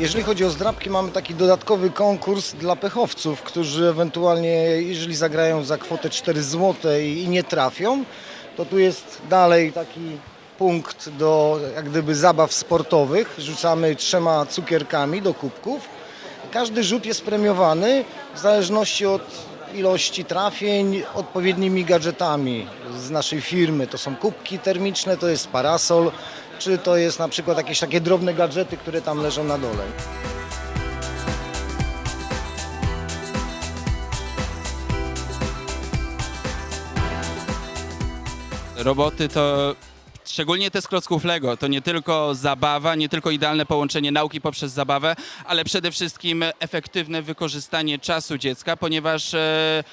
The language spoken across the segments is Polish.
Jeżeli chodzi o zdrabki, mamy taki dodatkowy konkurs dla pechowców, którzy ewentualnie, jeżeli zagrają za kwotę 4 zł i nie trafią, to tu jest dalej taki punkt do jak gdyby zabaw sportowych. Rzucamy trzema cukierkami do kubków. Każdy rzut jest premiowany w zależności od ilości trafień odpowiednimi gadżetami z naszej firmy. To są kubki termiczne, to jest parasol, czy to jest na przykład jakieś takie drobne gadżety, które tam leżą na dole. Roboty to szczególnie te z klocków Lego, to nie tylko zabawa, nie tylko idealne połączenie nauki poprzez zabawę, ale przede wszystkim efektywne wykorzystanie czasu dziecka, ponieważ e,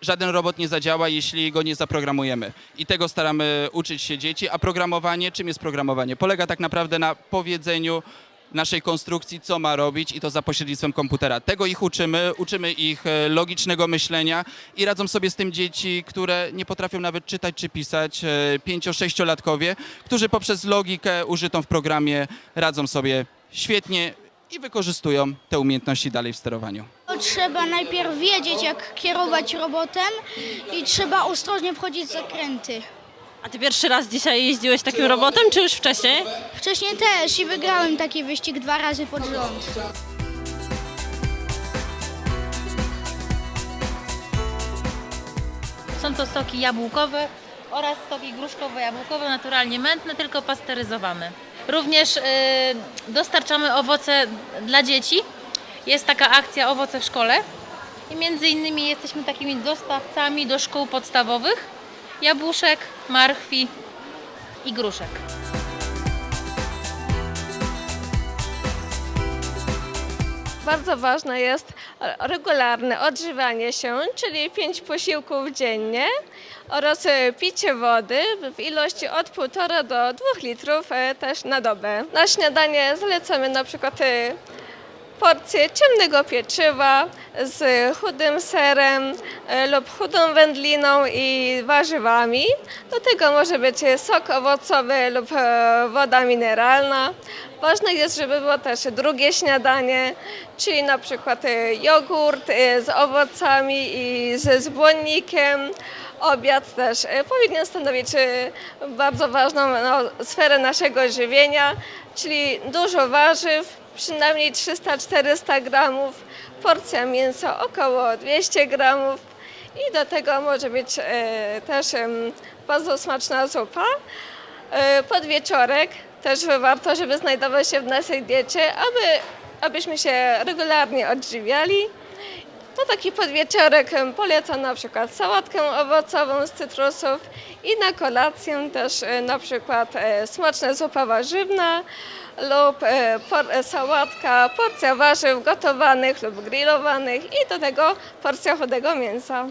żaden robot nie zadziała, jeśli go nie zaprogramujemy. I tego staramy uczyć się dzieci. A programowanie, czym jest programowanie? Polega tak naprawdę na powiedzeniu naszej konstrukcji, co ma robić i to za pośrednictwem komputera. Tego ich uczymy, uczymy ich e, logicznego myślenia i radzą sobie z tym dzieci, które nie potrafią nawet czytać czy pisać, e, pięcio-sześciolatkowie, którzy poprzez logikę użytą w programie radzą sobie świetnie i wykorzystują te umiejętności dalej w sterowaniu. Trzeba najpierw wiedzieć, jak kierować robotem i trzeba ostrożnie wchodzić w zakręty. A ty pierwszy raz dzisiaj jeździłeś takim robotem, czy już wcześniej? Wcześniej też i wygrałem taki wyścig dwa razy pod rząd. Są to soki jabłkowe oraz soki gruszkowo-jabłkowe, naturalnie mętne, tylko pasteryzowane. Również y, dostarczamy owoce dla dzieci. Jest taka akcja Owoce w szkole i między innymi jesteśmy takimi dostawcami do szkół podstawowych jabłuszek, marchwi i gruszek. Bardzo ważne jest regularne odżywianie się, czyli 5 posiłków dziennie oraz e, picie wody w ilości od 1,5 do 2 litrów e, też na dobę. Na śniadanie zalecamy na przykład e, porcję ciemnego pieczywa z chudym serem e, lub chudą wędliną i warzywami. Do tego może być sok owocowy lub e, woda mineralna. Ważne jest, żeby było też drugie śniadanie, czyli na przykład e, jogurt z owocami i ze zbłonnikiem. Obiad też powinien stanowić bardzo ważną no, sferę naszego żywienia, czyli dużo warzyw, przynajmniej 300-400 gramów, porcja mięsa około 200 gramów i do tego może być e, też bardzo smaczna zupa. E, podwieczorek też warto, żeby znajdował się w naszej diecie, aby, abyśmy się regularnie odżywiali. To taki podwieczorek polecam na przykład sałatkę owocową z cytrusów i na kolację też e, na przykład e, smaczna zupa warzywna lub e, sałatka, porcja warzyw gotowanych lub grillowanych i do tego porcja chudego mięsa.